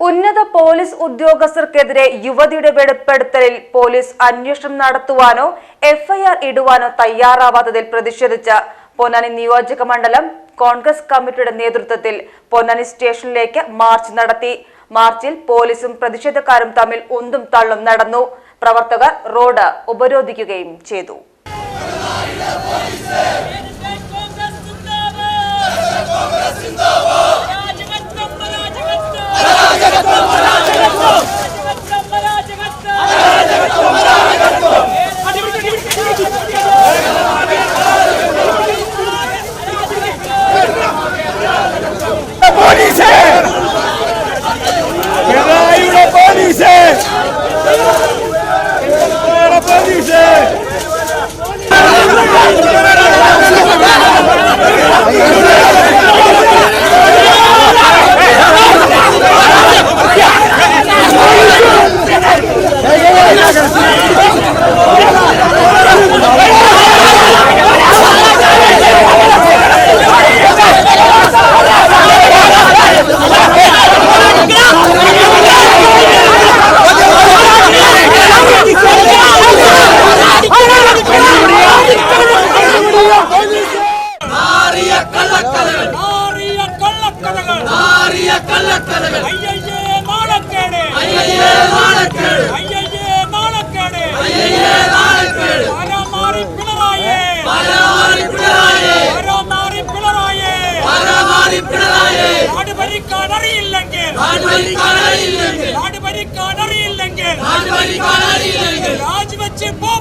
ഉന്നത പോലീസ് ഉദ്യോഗസ്ഥർക്കെതിരെ യുവതിയുടെ വെളിപ്പെടുത്തലിൽ പോലീസ് അന്വേഷണം നടത്തുവാനോ എഫ്ഐആർ ഇടുവാനോ തയ്യാറാവാത്തതിൽ പ്രതിഷേധിച്ച് പൊന്നാനി നിയോജക മണ്ഡലം കോൺഗ്രസ് കമ്മിറ്റിയുടെ നേതൃത്വത്തിൽ പൊന്നാനി സ്റ്റേഷനിലേക്ക് മാർച്ച് നടത്തി മാർച്ചിൽ പോലീസും പ്രതിഷേധക്കാരും തമ്മിൽ ഉന്തും തള്ളും നടന്നു പ്രവർത്തകർ റോഡ് ഉപരോധിക്കുകയും ചെയ്തു നാട് ഭരിക്കാൻ അറിയില്ലെങ്കിൽ നാട് ഭരിക്കാൻ അറിയില്ലെങ്കിൽ. നാട് ഭരിക്കാൻ അറിയില്ലെങ്കിൽ നാട് ഭരിക്കാൻ അറിയില്ലെങ്കിൽ. രാജിവെച്ച് പോ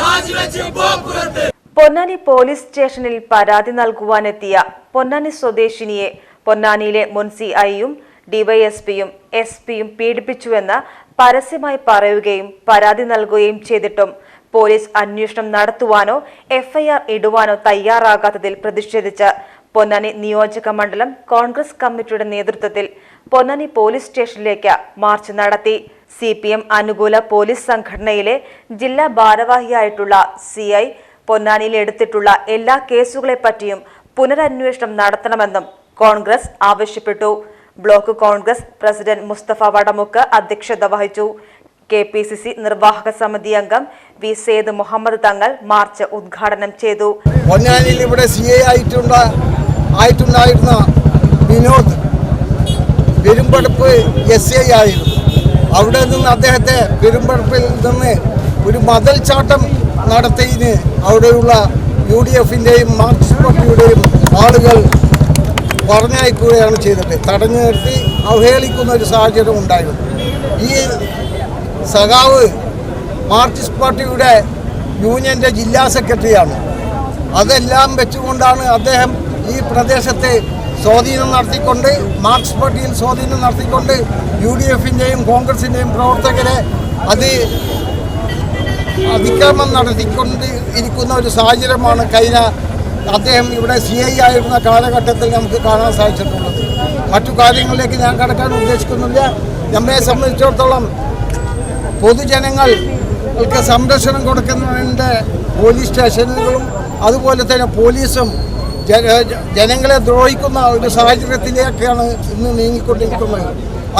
രാജിവെച്ച് പോപ്പുറത്ത് പൊന്നാനി പോലീസ് സ്റ്റേഷനിൽ പരാതി നൽകുവാനെത്തിയ പൊന്നാനി സ്വദേശിനിയെ പൊന്നാനിയിലെ മുൻ സി ഐയും ഡിവൈഎസ്പിയും എസ് പിയും പീഡിപ്പിച്ചുവെന്ന് പരസ്യമായി പറയുകയും പരാതി നൽകുകയും ചെയ്തിട്ടും പോലീസ് അന്വേഷണം നടത്തുവാനോ എഫ്ഐആർ ഇടുവാനോ തയ്യാറാകാത്തതിൽ പ്രതിഷേധിച്ച് പൊന്നാനി നിയോജക മണ്ഡലം കോൺഗ്രസ് കമ്മിറ്റിയുടെ നേതൃത്വത്തിൽ പൊന്നാനി പോലീസ് സ്റ്റേഷനിലേക്ക് മാർച്ച് നടത്തി. സി പി എം അനുകൂല പോലീസ് സംഘടനയിലെ ജില്ലാ ഭാരവാഹിയായിട്ടുള്ള സി ഐ പൊന്നാനിയിൽ എടുത്തിട്ടുള്ള എല്ലാ കേസുകളെപ്പറ്റിയും പുനരന്വേഷണം നടത്തണമെന്നും കോൺഗ്രസ് ആവശ്യപ്പെട്ടു. ബ്ലോക്ക് കോൺഗ്രസ് പ്രസിഡന്റ് മുസ്തഫ വടമുക്ക് അധ്യക്ഷത വഹിച്ചു. കെ പി സി സി നിർവാഹക സമിതി അംഗം വി സെയ്ദ് മുഹമ്മദ് തങ്ങൾ മാർച്ച് ഉദ്ഘാടനം ചെയ്തു. പൊന്നാനിയിൽ ഇവിടെ സി എ ആയിട്ടുണ്ട ആയിട്ടുണ്ടായിരുന്ന വിനോദ് പെരുമ്പടപ്പ് എസ് ഐ ആയിരുന്നു. അവിടെ നിന്ന് അദ്ദേഹത്തെ പെരുമ്പടപ്പിൽ നിന്ന് ഒരു മതൽ ചാട്ടം നടത്തിയതിന് അവിടെയുള്ള യു ഡി എഫിന്റെയും മാർക്സിസ്റ്റ് പാർട്ടിയുടെയും ആളുകൾ പറഞ്ഞയക്കുകയാണ് ചെയ്തത്. തടഞ്ഞു നിർത്തി അവഹേളിക്കുന്ന ഒരു സാഹചര്യം ഉണ്ടായിരുന്നു. ഈ സഖാവ് മാർക്സിസ്റ്റ് പാർട്ടിയുടെ യൂണിയന്റെ ജില്ലാ സെക്രട്ടറിയാണ്. അതെല്ലാം വെച്ചുകൊണ്ടാണ് അദ്ദേഹം ഈ പ്രദേശത്തെ സ്വാധീനം നടത്തിക്കൊണ്ട് മാർക്സ് പാർട്ടിയിൽ സ്വാധീനം നടത്തിക്കൊണ്ട് യു ഡി എഫിന്റെയും കോൺഗ്രസിന്റെയും പ്രവർത്തകരെ അത് അതിക്രമം നടത്തിക്കൊണ്ട് ഇരിക്കുന്ന ഒരു സാഹചര്യമാണ് കഴിഞ്ഞ അദ്ദേഹം ഇവിടെ സി ഐ ആയിരുന്ന കാലഘട്ടത്തിൽ നമുക്ക് കാണാൻ സാധിച്ചിട്ടുള്ളത്. മറ്റു കാര്യങ്ങളിലേക്ക് ഞാൻ കടക്കാൻ ഉദ്ദേശിക്കുന്നില്ല. നമ്മെ സംബന്ധിച്ചിടത്തോളം പൊതുജനങ്ങൾക്ക് സംരക്ഷണം കൊടുക്കുന്നതിന്റെ പോലീസ് സ്റ്റേഷനുകളും അതുപോലെ തന്നെ പോലീസും ജനങ്ങളെ ദ്രോഹിക്കുന്ന ഒരു സാഹചര്യത്തിലേക്കാണ് ഇന്ന് നീങ്ങിക്കൊണ്ടിരിക്കുന്നത്.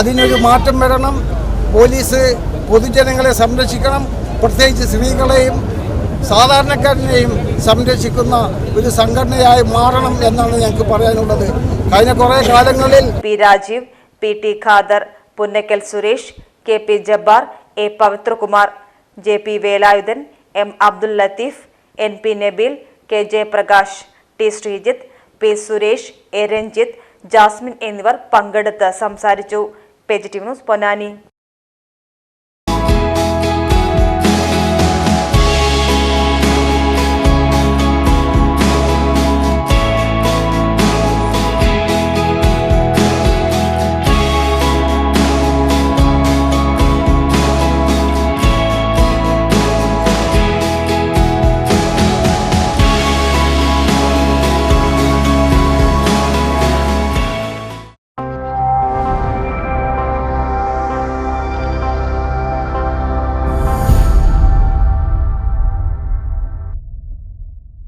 അതിനൊരു മാറ്റം വരണം. പോലീസ് പൊതുജനങ്ങളെ സംരക്ഷിക്കണം. പ്രത്യേകിച്ച് സ്ത്രീകളെയും സാധാരണക്കാരനെയും സംരക്ഷിക്കുന്ന ഒരു സംഘടനയായി മാറണം എന്നാണ് ഞങ്ങൾക്ക് പറയാനുള്ളത്. കഴിഞ്ഞ കുറേ കാലങ്ങളിൽ P Rajeev P T Khader Punnakkal Suresh K P Jabbar A Pavithrakumar J P Velayudhan M Abdul Latheef N P Nabeel K Jayaprakash. T Sreejith P Suresh A Ranjith Jasmin എന്നിവർ പങ്കെടുത്ത് സംസാരിച്ചു. Page T news Ponnani.